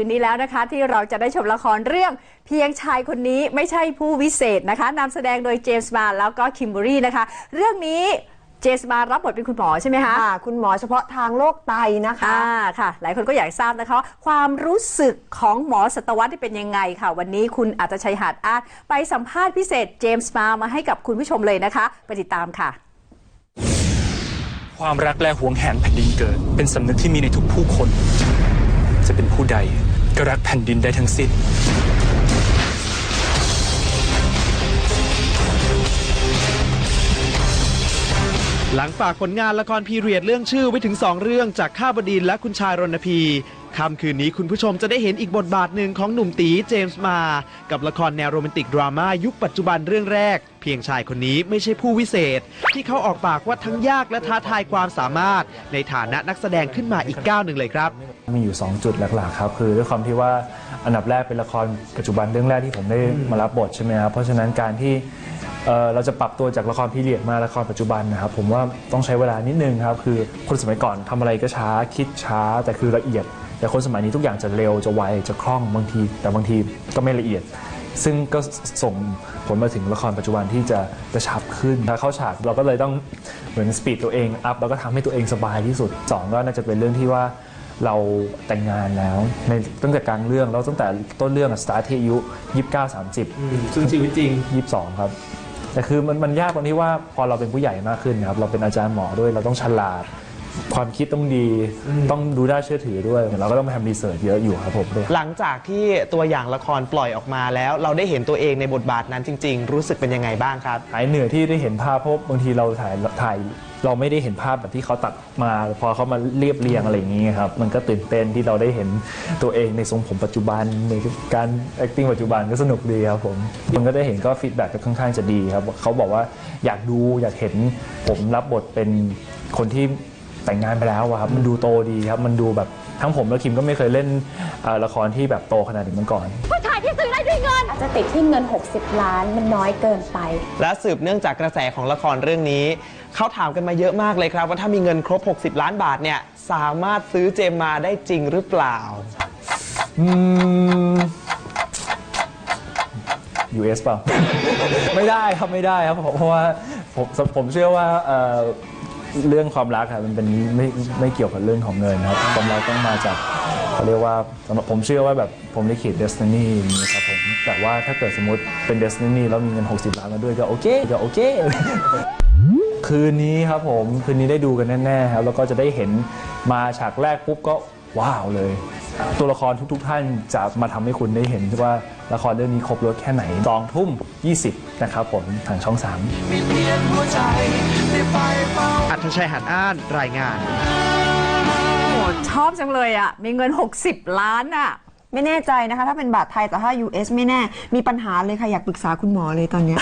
คืนนี้แล้วนะคะ ที่เราจะได้ชมละครเรื่องเพียงชายคนนี้ไม่ใช่ผู้วิเศษนะคะนำแสดงโดยเจมส์มาแล้วก็คิมเบอรี่นะคะ เรื่องนี้เจมส์มารับบทเป็นคุณหมอใช่ไหมคะค่ะคุณหมอเฉพาะทางโรคไตนะคะอ่าค่ะ หลายคนก็อยากทราบนะคะว่าความรู้สึกของหมอสัตวรรษที่เป็นยังไงค่ะ วันนี้คุณอาจจะชัยหาดอาร์ตไปสัมภาษณ์พิเศษเจมส์มามาให้กับคุณผู้ชมเลยนะคะ ไปติดตามค่ะ ความรักและหวงแหนแผ่นดินเกิด เป็นสำนึกที่มีในทุกผู้คน จะเป็นผู้ใด ก็รักแผ่นดินได้ทั้งสิ้น หลังฝากผลงานละครพีเรียดเรื่องชื่อไว้ถึง 2 เรื่องจากข้าบดินและคุณชายรณพี ค่ำคืนนี้คุณผู้ชมจะได้เห็นอีกบทบาทหนึ่งของหนุ่มตีเจมส์มา กับละครแนวโรแมนติกดราม่ายุคปัจจุบันเรื่องแรก เพียงชายคนนี้ไม่ใช่ผู้วิเศษ ที่เขาออกปากว่าทั้งยากและท้าทายความสามารถ ในฐานะนักแสดงขึ้นมาอีกก้าวหนึ่งเลยครับ มีอยู่ 2 จุดหลักๆครับคือด้วยความที่ว่าอันดับแรกเป็นละครปัจจุบันเรื่องแรกที่ผมได้มารับบทใช่ไหมครับเพราะฉะนั้นการที่เอ่อเราจะปรับตัวจากละครพีเรียดมาละครปัจจุบันนะครับผมว่าต้องใช้เวลานิดนึงครับคือคนสมัยก่อนทำอะไรก็ช้าคิดช้าแต่คือละเอียด แต่คนสมัยนี้ทุกอย่างจะเร็วจะไวจะคล่องบางที แต่บางทีก็ไม่ละเอียด ซึ่งก็ส่งผลมาถึงละครปัจจุบันที่จะกระชับขึ้นถ้าเข้าฉากเราก็เลยต้องเหมือนสปีดตัวเองอัพแล้วก็ทำให้ตัวเองสบายที่สุดสองก็น่าจะเป็นเรื่องที่ว่าเราแต่งงานแล้วในตั้งแต่กลางเรื่องแล้วตั้งแต่ต้นเรื่องสตาร์ทที่อายุ29 30ซึ่งชีวิตจริง22ครับแต่คือมันมันยากตรงที่ว่าพอเราเป็นผู้ใหญ่มากขึ้นนะครับเราเป็นอาจารย์หมอด้วยเราต้องฉลาด ความคิดต้องดี ต้องดูน่าเชื่อถือด้วย เราก็ต้องไปทำรีเสิร์ชเยอะอยู่ครับผมด้วยหลังจากที่ตัวอย่างละครปล่อยออกมาแล้ว เราได้เห็นตัวเองในบทบาทนั้นจริง ๆ รู้สึกเป็นยังไงบ้างครับ หายเหนื่อยที่ได้เห็นภาพเพราะบางทีเราถ่ายถ่าย เราไม่ได้เห็นภาพแบบที่เขาตัดมา พอเขามาเรียบเรียงอะไรอย่างนี้ครับ มันก็ตื่นเต้นที่เราได้เห็นตัวเองในทรงผมปัจจุบันในการ acting ปัจจุบันก็สนุกดีครับผมมันก็ได้เห็นก็ฟีดแบ็กก็ค่อนข้างจะดีครับเขาบอกว่าอยากดูอยากเห็นผมรับบทเป็นคนที่ แต่งงานไปแล้วอะครับมันดูโตดีครับมันดูแบบทั้งผมและคิมก็ไม่เคยเล่นเอ่อละครที่แบบโตขนาดนี้มาก่อน ผู้ชายที่ซื้อได้ด้วยเงิน อาจจะติดที่เงิน 60 ล้านมันน้อยเกินไป และสืบเนื่องจากกระแสของละครเรื่องนี้ เขาถามกันมาเยอะมากเลยครับ ว่าถ้ามีเงินครบ 60 ล้านบาทเนี่ย สามารถซื้อเจมมาได้จริงหรือเปล่า อืม US เปล่า ไม่ได้ครับไม่ได้ครับผมเพราะว่าผมผมเชื่อว่าเอ่อ เรื่องความรักครับมันเป็นไม่ไม่เกี่ยวกับเรื่องของเงินครับความรักต้องมาจากเขาเรียกว่าสำหรับผมเชื่อว่าแบบผมลิขิต destiny อย่างนี้ครับผมแต่ว่าถ้าเกิดสมมติเป็น destiny แล้วมีเงิน 60 ล้านมาด้วยก็โอเคก็โอเค คืนนี้ครับผมคืนนี้ได้ดูกันแน่ๆครับแล้วก็จะได้เห็นมาฉากแรกปุ๊บก็ว้าวเลย ตัวละครทุก ๆ ท่านจะมาทำให้คุณได้เห็นว่าละครเรื่องนี้ครบรถแค่ไหนสองทุ่ม 20 นะครับผมทางช่อง 3 อัธชัยหันอ้านรายงานโอ้ชอบจังเลยอะ มีเงิน 60 ล้านอะ ไม่แน่ใจนะคะ ถ้าเป็นบาทไทยแต่ถ้า US ไม่แน่ มีปัญหาเลยค่ะ อยากปรึกษาคุณหมอเลยตอนเนี้ย